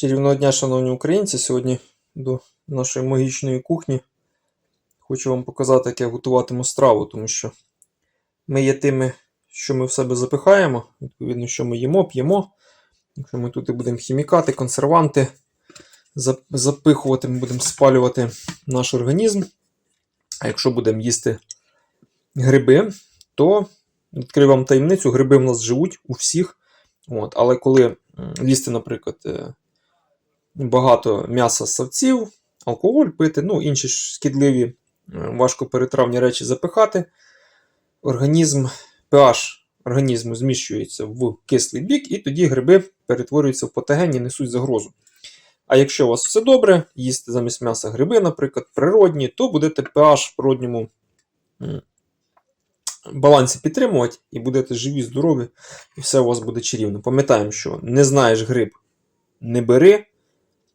Чарівного дня, шановні українці, сьогодні до нашої магічної кухні хочу вам показати, як я готуватиму страву, тому що ми є тими, що ми в себе запихаємо, відповідно, що ми їмо, п'ємо. Якщо ми тут і будемо хімікати, консерванти запихувати, ми будемо спалювати наш організм. А якщо будемо їсти гриби, то відкрию вам таємницю, гриби в нас живуть у всіх. От, але коли їсти, наприклад, е, багато м'яса савців, алкоголь пити, ну, інші шкідливі, е, важкоперетравні речі запихати, організм, pH організму зміщується в кислий бік, і тоді гриби перетворюються в патогенні, несуть загрозу. А якщо у вас все добре, їсти замість м'яса гриби, наприклад, природні, то будете pH в природньому балансі підтримувати і будете живі, здорові, і все у вас буде чарівно. Пам'ятаємо, що не знаєш гриб, не бери.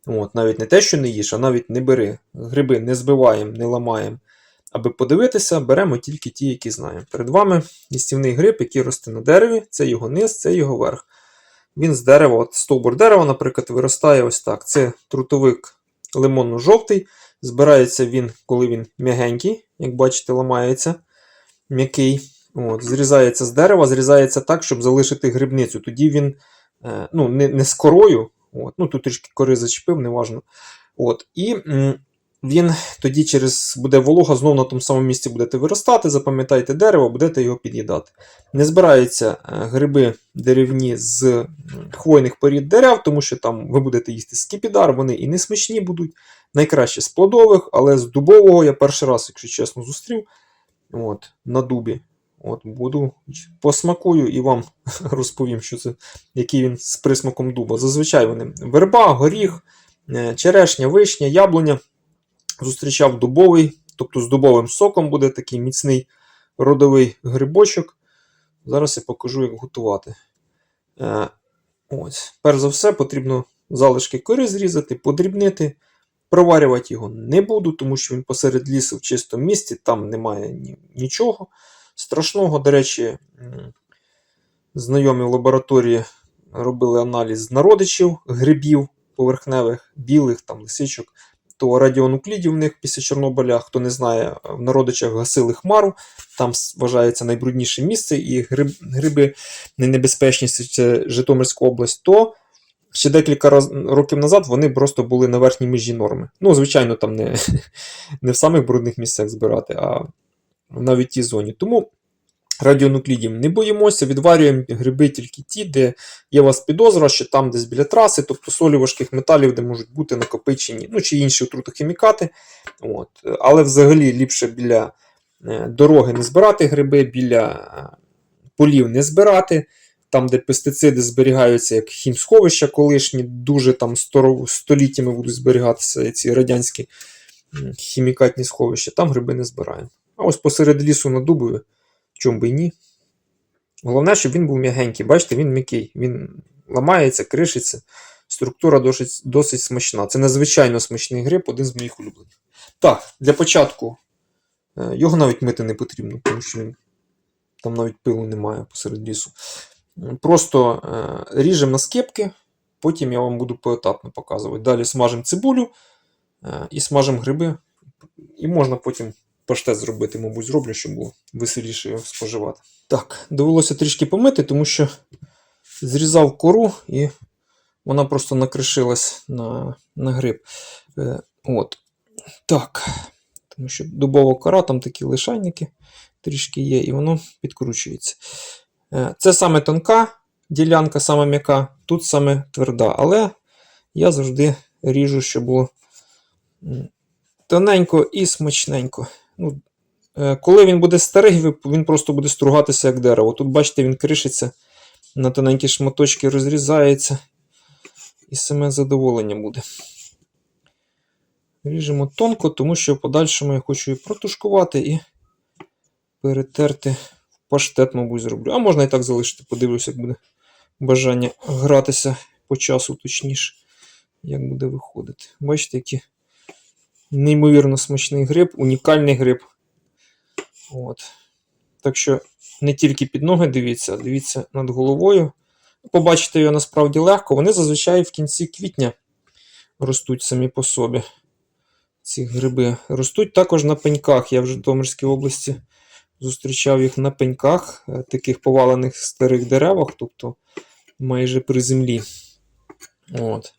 От, навіть не те, що не їж, а навіть не бери. Гриби не збиваємо, не ламаємо. Аби подивитися, беремо тільки ті, які знаємо. Перед вами їстівний гриб, який росте на дереві, це його низ, це його верх. Він з дерева, от стовбур дерева, наприклад, виростає ось так. Це трутовик лимонно-жовтий. Збирається він, коли він м'ягенький, як бачите, ламається м'який. От, Зрізається з дерева, зрізається так, щоб залишити грибницю. Тоді він е, ну, не, не з корою. От, ну, Тут трішки кори зачепив, неважно. От, І він тоді через буде волога, знову на тому самому місці будете виростати, запам'ятайте дерево, будете його під'їдати. Не збираються е, гриби деревні з хвойних порід дерев, тому що там ви будете їсти скіпідар, вони і не смачні будуть. Найкраще з плодових, але з дубового я перший раз, якщо чесно, зустрів от, на дубі. От, Буду посмакую і вам розповім, що це, який він з присмаком дуба. Зазвичай вони верба, горіх, е, черешня, вишня, яблуня. Зустрічав дубовий, тобто з дубовим соком буде такий міцний родовий грибочок. Зараз я покажу, як готувати. Е, ось. Перш за все, потрібно залишки кори зрізати, подрібнити. Проварювати його не буду, тому що він посеред лісу в чистому місці, там немає ні- нічого страшного. До речі, знайомі в лабораторії робили аналіз народичів грибів поверхневих, білих, там, лисичок, то радіонуклідів в них після Чорнобиля, хто не знає, в народичах гасили хмару, там вважається найбрудніше місце, і гриб, гриби найнебезпечніші це Житомирська область, то ще декілька раз, років назад вони просто були на верхній межі норми. Ну, звичайно, там не, не в самих брудних місцях збирати, а навіть тій зоні. Тому радіонуклідів не боїмося, відварюємо гриби тільки ті, де є у вас підозра, що там десь біля траси, тобто солі важких металів, де можуть бути накопичені, ну чи інші отрутохімікати. От. Але взагалі ліпше біля е, дороги не збирати гриби, біля е, полів не збирати. Там, де пестициди зберігаються як хімсховища колишні, дуже там століттями будуть зберігатися ці радянські хімікатні сховища, там гриби не збираємо. А ось посеред лісу на дубові, чому би і ні. Головне, щоб він був м'ягенький. Бачите, він м'який, він ламається, кришиться. Структура досить, досить смачна. Це надзвичайно смачний гриб, один з моїх улюблених. Так, для початку е, його навіть мити не потрібно, тому що він, там навіть пилу немає посеред лісу. Просто е, ріжемо на скипки, потім я вам буду поетапно показувати. Далі смажемо цибулю е, і смажемо гриби. І можна потім паштет зробити, мабуть, зроблю, щоб було веселіше його споживати. Так, довелося трішки помити, тому що зрізав кору і вона просто накришилась на, на гриб. Е, от. Так. Тому що дубова кора, там такі лишайники трішки є, і воно підкручується. Е, це саме тонка ділянка, саме м'яка, тут саме тверда. Але я завжди ріжу, щоб було тоненько і смачненько. Ну, е, коли він буде старий, він просто буде стругатися як дерево. Тут, бачите, він кришиться на тоненькі шматочки, розрізається. І саме задоволення буде. Ріжемо тонко, тому що в подальшому я хочу її протушкувати і перетерти паштет, мабуть, зроблю. А можна і так залишити, подивлюся, як буде бажання гратися по часу точніше, як буде виходити. Бачите, який неймовірно смачний гриб, унікальний гриб. От. Так що не тільки під ноги дивіться, а дивіться над головою. Побачити його насправді легко. Вони зазвичай в кінці квітня ростуть самі по собі. Ці гриби ростуть також на пеньках. Я в Житомирській області зустрічав їх на пеньках, е, таких повалених старих деревах, тобто майже при землі. От.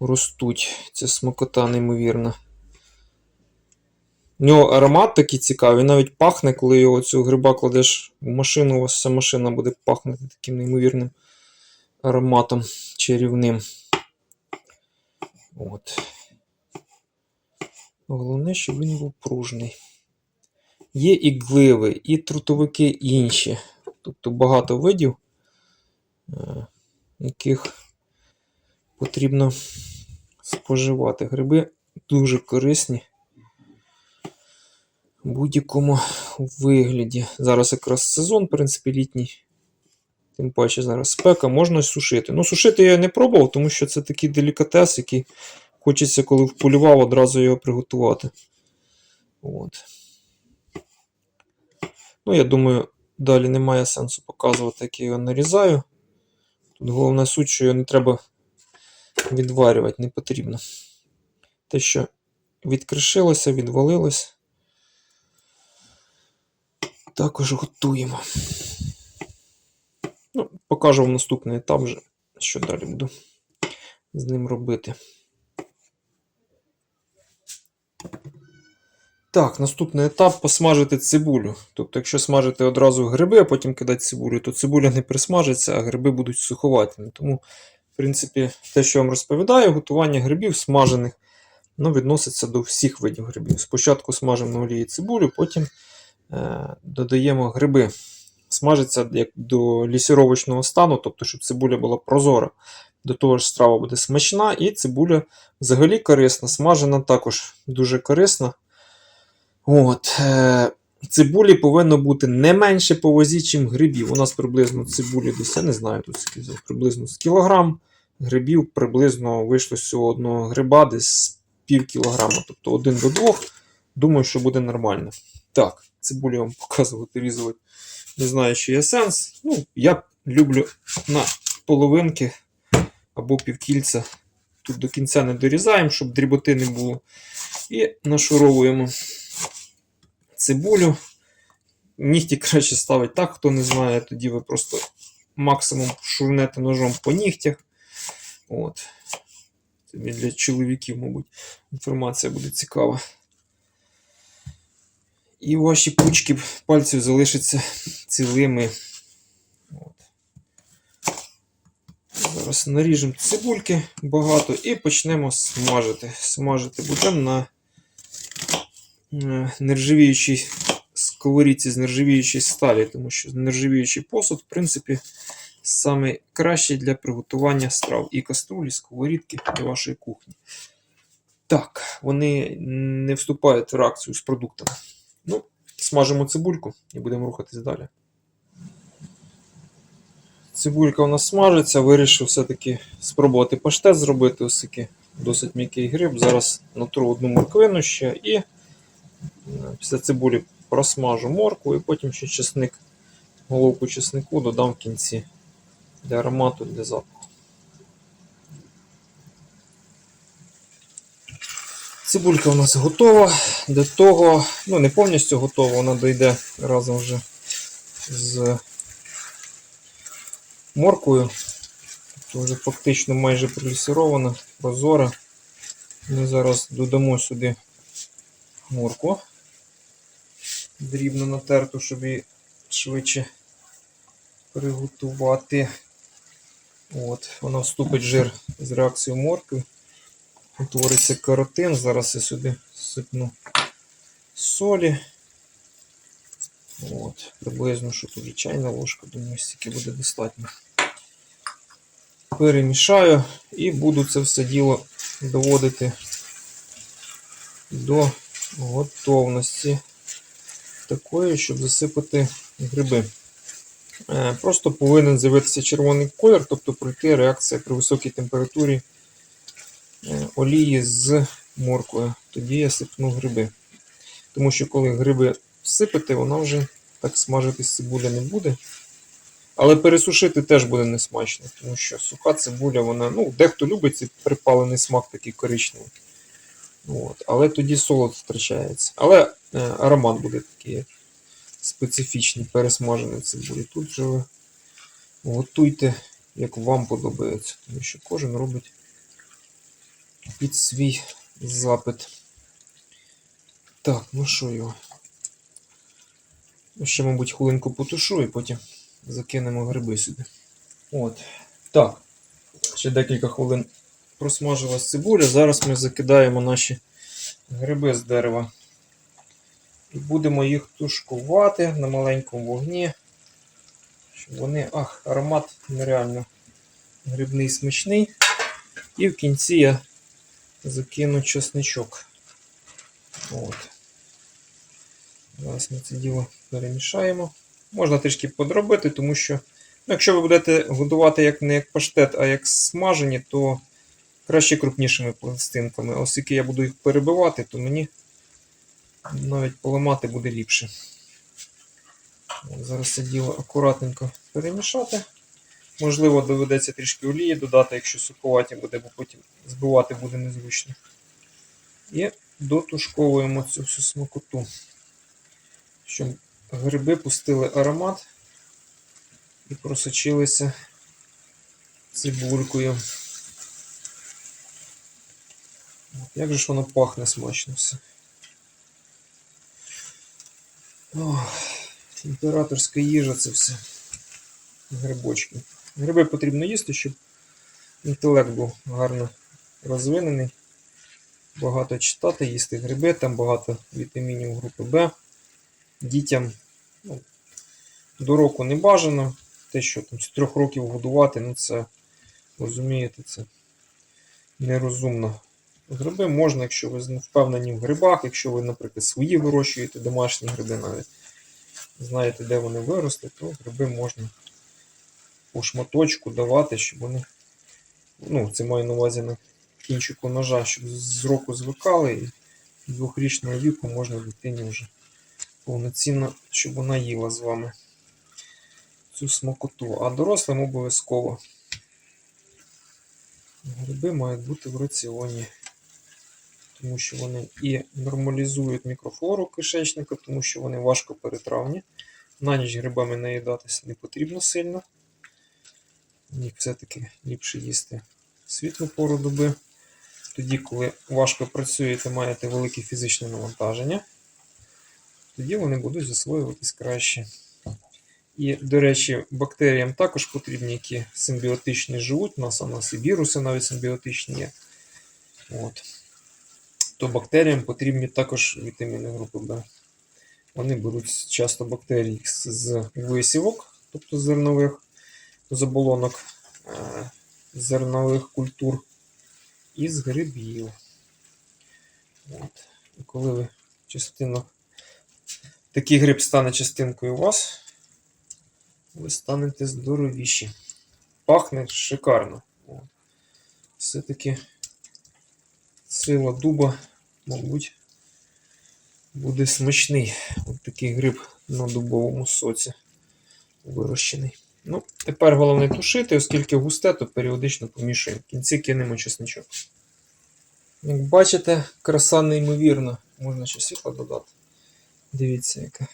Ростуть. Це смакота неймовірна. У нього аромат такий цікавий, навіть пахне, коли його цього гриба кладеш в машину, у вас вся машина буде пахнути таким неймовірним ароматом чарівним. От. Головне, щоб він був пружний. Є і гливи, і трутовики інші. Тобто багато видів, е, яких потрібно споживати. Гриби дуже корисні будь-якому вигляді. Зараз якраз сезон, в принципі, літній. Тим паче зараз спека, можна сушити. Ну, сушити я не пробував, тому що це такий делікатес, який хочеться, коли вполював, одразу його приготувати. От. Ну, я думаю, далі немає сенсу показувати, як я його нарізаю. Тут головна суть, що його не треба відварювати, не потрібно. Те, що відкришилося, відвалилось, також готуємо. Ну, покажу вам наступний етап вже, що далі буду з ним робити. Так, наступний етап посмажити цибулю. Тобто, якщо смажити одразу гриби, а потім кидати цибулю, то цибуля не присмажиться, а гриби будуть суховатими. Тому, в принципі, те, що я вам розповідаю, готування грибів смажених ну, відноситься до всіх видів грибів. Спочатку смажимо на олії цибулю, потім додаємо гриби. Смажиться як до лісіровочного стану, тобто, щоб цибуля була прозора. До того ж, страва буде смачна, і цибуля взагалі корисна. Смажена також дуже корисна. От, е, Цибулі повинно бути не менше по вазі, чим грибів. У нас приблизно цибулі десь, я не знаю, тут приблизно з кілограм. Грибів приблизно вийшло з цього одного гриба десь пів кілограма, тобто один до двох. Думаю, що буде нормально. Так, цибулю вам показувати, різувати. Не знаю, чи є сенс. Ну, я люблю на половинки або півкільця. Тут до кінця не дорізаємо, щоб дріботи не було. І нашуровуємо цибулю. Нігті краще ставити так, хто не знає, тоді ви просто максимум шурнете ножом по нігтях. От. Це для чоловіків, мабуть, інформація буде цікава. І ваші пучки пальців залишаться цілими. От. Зараз наріжемо цибульки багато і почнемо смажити. Смажити будемо на нержавіючій сковорідці з нержавіючої сталі, тому що нержавіючий посуд, в принципі, саме кращий для приготування страв і каструлі, сковорідки для вашої кухні. Так, вони не вступають в реакцію з продуктами. Ну, смажимо цибульку і будемо рухатись далі. Цибулька у нас смажиться, вирішив все-таки спробувати паштет зробити, такий досить м'який гриб. Зараз натру одну морквину ще і е, після цибулі просмажу моркву і потім ще чесник, головку чеснику додам в кінці для аромату, для запаху. Цибулька у нас готова. До того, ну не повністю готова, вона дойде разом вже з морквою. Тобто вже фактично майже пролісірована, прозора. Ми зараз додамо сюди моркву. Дрібно натерту, щоб її швидше приготувати. От, Вона вступить в жир з реакцією моркви. Утвориться каротин. Зараз я сюди сипну солі. От, Приблизно, що тут чайна ложка, думаю, стільки буде достатньо. Перемішаю і буду це все діло доводити до готовності такої, щоб засипати гриби. Е, Просто повинен з'явитися червоний колір, тобто пройти реакція при високій температурі олії з морквою. Тоді я сипну гриби. Тому що коли гриби всипати, вона вже так смажитись цибуля не буде. Але пересушити теж буде несмачно, тому що суха цибуля, вона, ну, дехто любить цей припалений смак такий коричневий. От. Але тоді солод втрачається. Але е, аромат буде такий специфічний, пересмажений цибулі. Тут же ви готуйте, як вам подобається, тому що кожен робить під свій запит. Так, ну що його? Ну, Ще, мабуть, хвилинку потушу і потім закинемо гриби сюди. От. Так. Ще декілька хвилин просмажилась цибуля. Зараз ми закидаємо наші гриби з дерева. І будемо їх тушкувати на маленькому вогні. Щоб вони. Ах, аромат нереально грибний смачний. І в кінці я закину чесничок. От. Зараз ми це діло перемішаємо. Можна трішки подробити, тому що, ну, якщо ви будете годувати як не як паштет, а як смажені, то краще крупнішими пластинками. Оскільки я буду їх перебивати, то мені навіть поламати буде ліпше. От, Зараз це діло акуратненько перемішати. Можливо, доведеться трішки олії додати, якщо суховаті буде, бо потім збивати буде незручно. І дотушковуємо цю всю смакоту, щоб гриби пустили аромат і просочилися цибулькою. Як же ж воно пахне смачно все. Ох, імператорська їжа це все. Грибочки. Гриби потрібно їсти, щоб інтелект був гарно розвинений. Багато читати, їсти гриби, там багато вітамінів групи Б. Дітям ну, до року не бажано. Те, що там з трьох років годувати, ну це, розумієте, це нерозумно. Гриби можна, якщо ви не впевнені в грибах, якщо ви, наприклад, свої вирощуєте домашні гриби навіть. Знаєте, де вони виросли, то гриби можна по шматочку давати, щоб вони. Ну, це маю на увазі на кінчику ножа, щоб з року звикали, і двохрічного віку можна дитині вже повноцінно, щоб вона їла з вами цю смакоту. А дорослим обов'язково. Гриби мають бути в раціоні, тому що вони і нормалізують мікрофлору кишечника, тому що вони важко перетравні. На ніч грибами наїдатися не потрібно сильно. Їх все-таки ліпше їсти в світлу пору доби. Тоді, коли важко працюєте, маєте велике фізичне навантаження, тоді вони будуть засвоюватись краще. І, до речі, бактеріям також потрібні, які симбіотичні живуть. У нас у нас і віруси навіть симбіотичні є. От. То бактеріям потрібні також вітаміни групи Б. Вони беруть часто бактерії з висівок, тобто з зернових з оболонок е, зернових культур і з грибів. От. І коли ви частину, такий гриб стане частинкою у вас, ви станете здоровіші. Пахне шикарно. Все-таки сила дуба, мабуть, буде смачний. От такий гриб на дубовому соці вирощений. Ну, тепер головне тушити, оскільки густе, то періодично помішуємо. В кінці кинемо чесничок. Як бачите, краса неймовірна. Можна ще світло додати. Дивіться, яка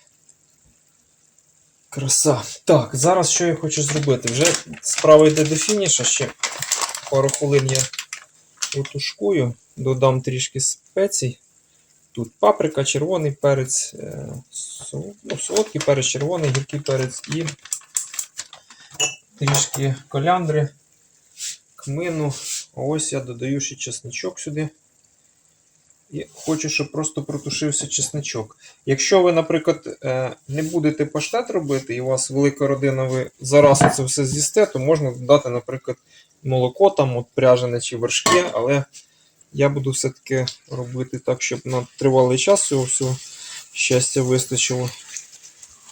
краса. Так, зараз що я хочу зробити? Вже справа йде до фініша, ще пару хвилин я потушкую, додам трішки спецій. Тут паприка, червоний перець, е, ну, солодкий перець, червоний, гіркий перець і трішки коляндри, кмину. Ось я додаю ще чесничок сюди. І хочу, щоб просто протушився чесничок. Якщо ви, наприклад, е, не будете паштет робити, і у вас велика родина, ви зараз це все з'їсте, то можна додати, наприклад, молоко там, от пряжене чи вершки, але я буду все-таки робити так, щоб на тривалий час цього всього щастя вистачило,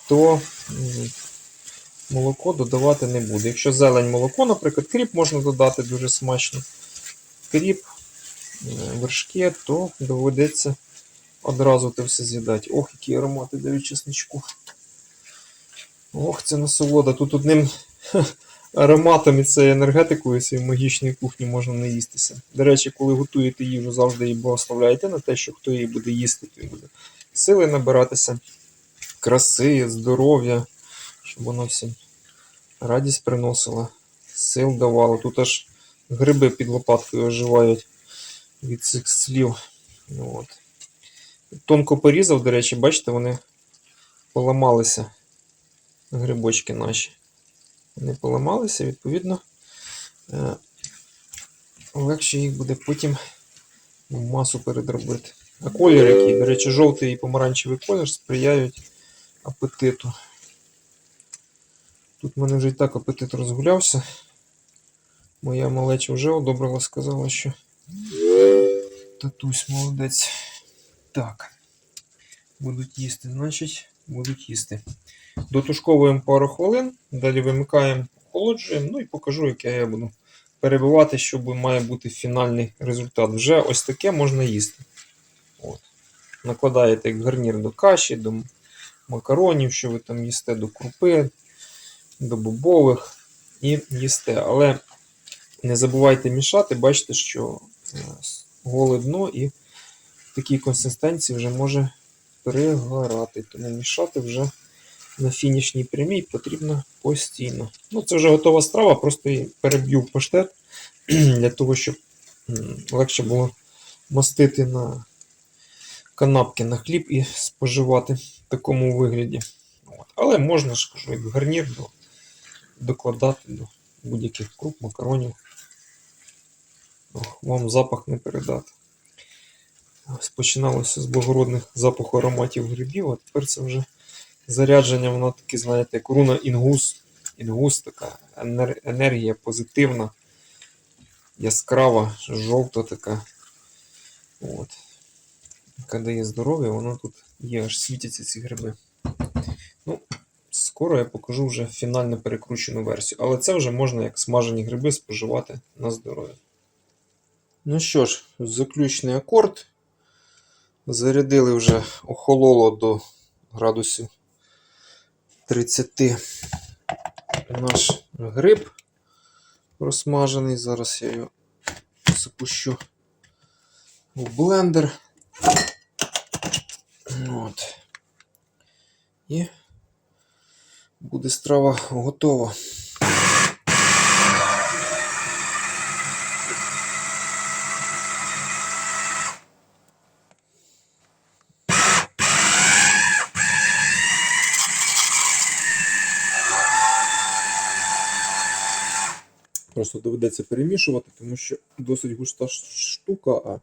то молоко додавати не буду. Якщо зелень молоко, наприклад, кріп можна додати дуже смачно. Кріп, е, вершки, то доведеться одразу це все з'їдати. Ох, які аромати дають чесничку. Ох, це насолода. Тут одним ароматом і цією енергетикою цієї магічної кухні можна наїстися. До речі, коли готуєте їжу, завжди її благословляйте на те, що хто її буде їсти, той буде сили набиратися, краси, здоров'я, щоб вона всім радість приносила, сил давала. Тут аж гриби під лопаткою оживають від цих слів. Ну, От. Тонко порізав, до речі, бачите, вони поламалися. Грибочки наші. Вони поламалися, відповідно, е, легше їх буде потім масу передробити. А колір який, до речі, жовтий і помаранчевий колір сприяють апетиту. Тут в мене вже і так апетит розгулявся. Моя малеча вже одобрила, сказала, що татусь молодець. Так. Будуть їсти, значить, будуть їсти. Дотушковуємо пару хвилин, далі вимикаємо, охолоджуємо, ну і покажу, яке я буду перебивати, щоб має бути фінальний результат. Вже ось таке можна їсти. От. Накладаєте як гарнір до каші, до макаронів, що ви там їсте, до крупи, до бобових і їсте. Але не забувайте мішати, бачите, що е, голе дно і в такій консистенції вже може пригорати. Тому мішати вже на фінішній прямій потрібно постійно. Ну, це вже готова страва, просто її переб'ю в паштет для того, щоб легше було мастити на канапки на хліб і споживати в такому вигляді. Але можна ж кажу, як гарнір до, докладати до будь-яких круп, макаронів. Ох, вам запах не передати. Ось Починалося з благородних запаху ароматів грибів, а тепер це вже зарядження, воно таке, знаєте, як руна інгус. Інгус така енер- енергія позитивна, яскрава, жовта така. От. Яка дає здоров'я, воно тут є, аж світяться ці гриби. Ну, скоро я покажу вже фінально перекручену версію. Але це вже можна як смажені гриби споживати на здоров'я. Ну що ж, заключний акорд. Зарядили вже охололо до градусів 30 наш гриб розсмажений. Зараз я його запущу в блендер. От. І буде страва готова. Просто доведеться перемішувати, тому що досить густа штука, а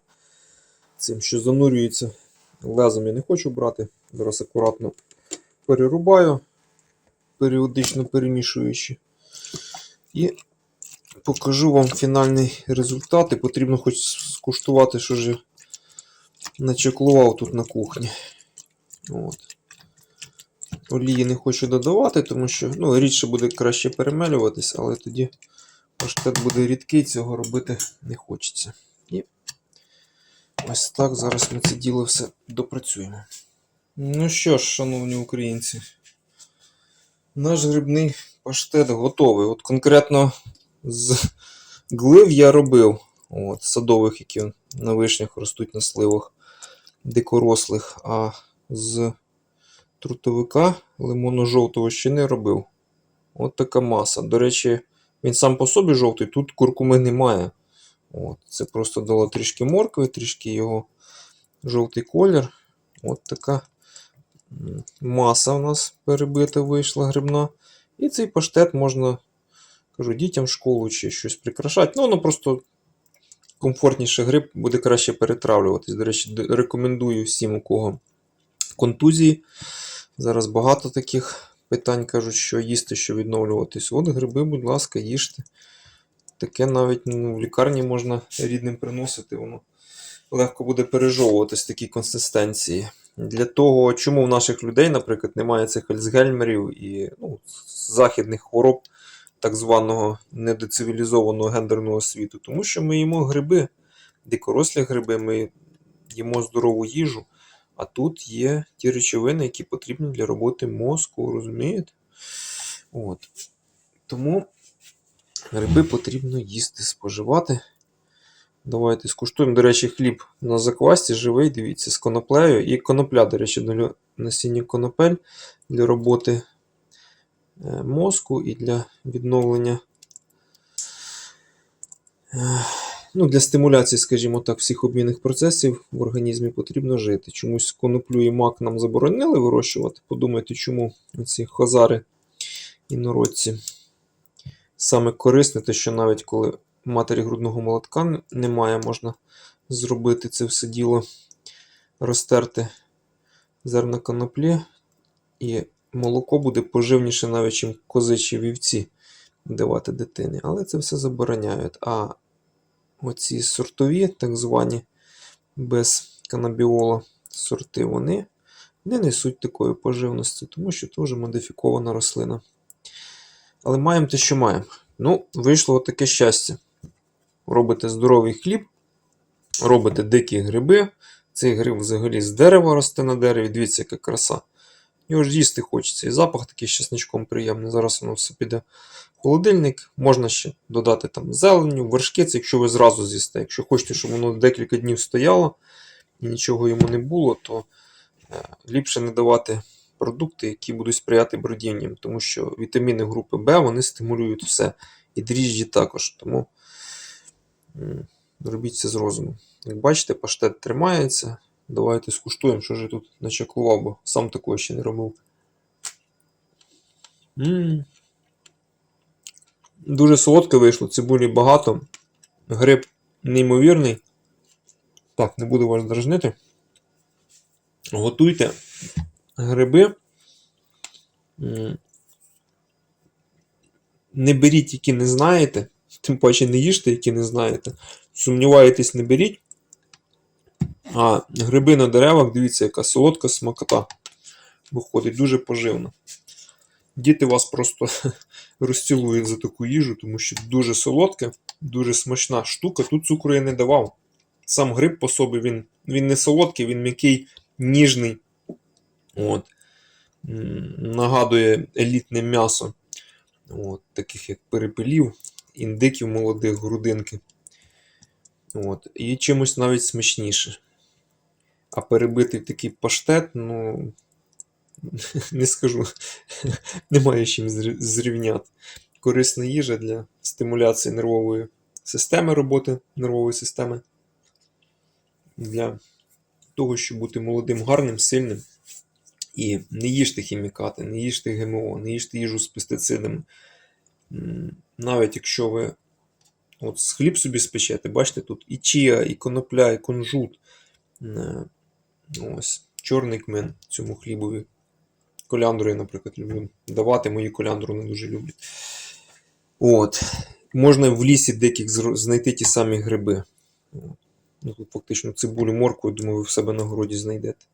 цим, що занурюється лезом, я не хочу брати. Зараз акуратно перерубаю, періодично перемішуючи. І покажу вам фінальний результат. І потрібно хоч скуштувати, що ж начеклував тут на кухні. От. Олії не хочу додавати, тому що ну, рідше буде краще перемелюватись, але тоді паштет буде рідкий, цього робити не хочеться. І ось так зараз ми це діло все допрацюємо. Ну що ж, шановні українці, наш грибний паштет готовий. От конкретно з глив я робив, от, садових, які на вишнях ростуть на сливах дикорослих, а з трутовика лимонно-жовтого ще не робив. От така маса. До речі, він сам по собі жовтий, тут куркуми немає. От, це просто дало трішки моркви, трішки його жовтий колір. От така маса у нас перебита вийшла грибна. І цей паштет можна, кажу, дітям в школу чи щось прикрашати. Ну, воно просто комфортніше гриб, буде краще перетравлюватись. До речі, рекомендую всім, у кого контузії. Зараз багато таких питань кажуть, що їсти, що відновлюватись. От гриби, будь ласка, їжте. Таке навіть ну, в лікарні можна рідним приносити, воно легко буде пережовуватись в такій консистенції. Для того, чому в наших людей, наприклад, немає цих альцгеймерів і ну, західних хвороб так званого недоцивілізованого гендерного світу, тому що ми їмо гриби, дикорослі гриби, ми їмо здорову їжу, а тут є ті речовини, які потрібні для роботи мозку, розумієте? От. Тому гриби потрібно їсти, споживати. Давайте скуштуємо. До речі, хліб на заквасті живий, дивіться, з коноплею. І конопля, до речі, для насіння конопель для роботи е, мозку і для відновлення. е, Ну, для стимуляції, скажімо так, всіх обмінних процесів в організмі потрібно жити. Чомусь коноплю і мак нам заборонили вирощувати. Подумайте, чому ці хазари інородці саме корисне, те, що навіть коли матері грудного молотка немає, можна зробити це все діло, розтерти зерна коноплі, і молоко буде поживніше навіть, чим козичі вівці давати дитині. Але це все забороняють. А оці сортові, так звані, без канабіола сорти, вони не несуть такої поживності, тому що це вже модифікована рослина. Але маємо те, що маємо. Ну, вийшло таке щастя. Робите здоровий хліб, робите дикі гриби. Цей гриб взагалі з дерева росте на дереві. Дивіться, яка краса. Його ж їсти хочеться. І запах такий з чесничком приємний. Зараз воно все піде холодильник. Можна ще додати там зеленю, вершки, це якщо ви зразу з'їсте. Якщо хочете, щоб воно декілька днів стояло і нічого йому не було, то е, ліпше не давати продукти, які будуть сприяти бродінням, тому що вітаміни групи Б вони стимулюють все. І дріжджі також. Тому робіть це з розумом. Як бачите, паштет тримається. Давайте скуштуємо, що ж я тут начаклував, бо сам такого ще не робив. м Дуже солодке вийшло, цибулі багато. Гриб неймовірний. Так, не буду вас дражнити. Готуйте гриби. М, Не беріть, які не знаєте. Тим паче не їжте, які не знаєте. Сумніваєтесь, не беріть. А гриби на деревах, дивіться, яка солодка смакота. Виходить дуже поживно. Діти вас просто розцілують за таку їжу, тому що дуже солодке, дуже смачна штука. Тут цукру я не давав. Сам гриб по собі він, він не солодкий, він м'який, ніжний. От. Нагадує елітне м'ясо. От, таких як перепелів, індиків молодих, грудинки. От. І чимось навіть смачніше. А перебитий такий паштет, ну. Не скажу. Немає чим зрівняти. Корисна їжа для стимуляції нервової системи, роботи нервової системи. Для того, щоб бути молодим, гарним, сильним. І не їжте хімікати, не їжте ГМО, не їжте їжу з пестицидами. Навіть якщо ви от хліб собі спечете, бачите, тут і чія, і конопля, і кунжут. Е, Ось, чорний кмен цьому хлібові. Коляндру я, наприклад, люблю давати, мої коляндру не дуже люблять. От. Можна в лісі диких знайти ті самі гриби. Ну, тут фактично цибулю, моркву, я думаю, ви в себе на городі знайдете.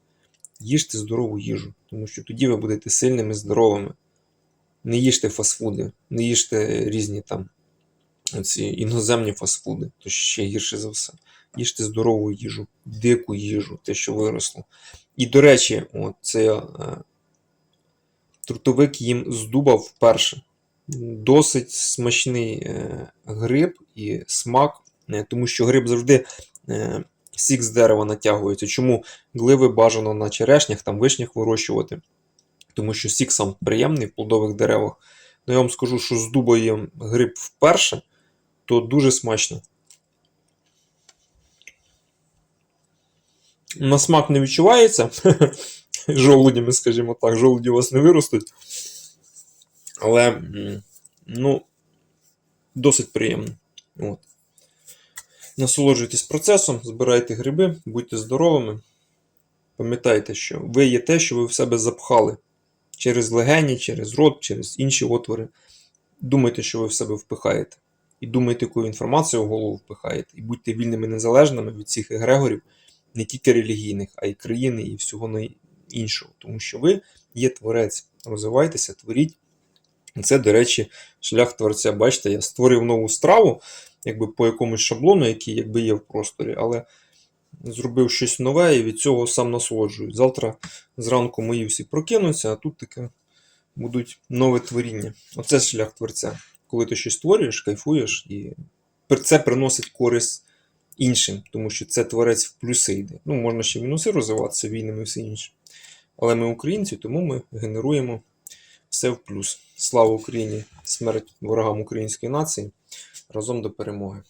Їжте здорову їжу, тому що тоді ви будете сильними, здоровими. Не їжте фастфуди, не їжте різні там ці іноземні фастфуди, то ще гірше за все. Їжте здорову їжу, дику їжу, те, що виросло. І, до речі, от це е, трутовик їм з дуба вперше. Досить смачний е, гриб і смак, е, тому що гриб завжди сік з дерева натягується. Чому гливи бажано на черешнях, там вишнях вирощувати? Тому що сік сам приємний в плодових деревах. Ну, я вам скажу, що з дуба їм гриб вперше, то дуже смачно. На смак не відчувається. Жолудями, скажімо так, жолуді у вас не виростуть. Але, ну, досить приємно. От. Насолоджуйтесь процесом, збирайте гриби, будьте здоровими. Пам'ятайте, що ви є те, що ви в себе запхали через легені, через рот, через інші отвори. Думайте, що ви в себе впихаєте. І думайте, яку інформацію в голову впихаєте. І будьте вільними незалежними від цих егрегорів, не тільки релігійних, а й країни і всього іншого. Тому що ви є творець. Розвивайтеся, творіть. І Це, до речі, шлях творця. Бачите, я створив нову страву, якби по якомусь шаблону, який якби є в просторі, але зробив щось нове і від цього сам насолоджуюсь. Завтра зранку мої всі прокинуться, а тут таке будуть нове творіння. Оце шлях творця. Коли ти щось створюєш, кайфуєш, і це приносить користь іншим, тому що це творець в плюси йде. Ну, можна ще мінуси розвиватися війнами і все інше. Але ми українці, тому ми генеруємо все в плюс. Слава Україні! Смерть ворогам української нації! Разом до перемоги!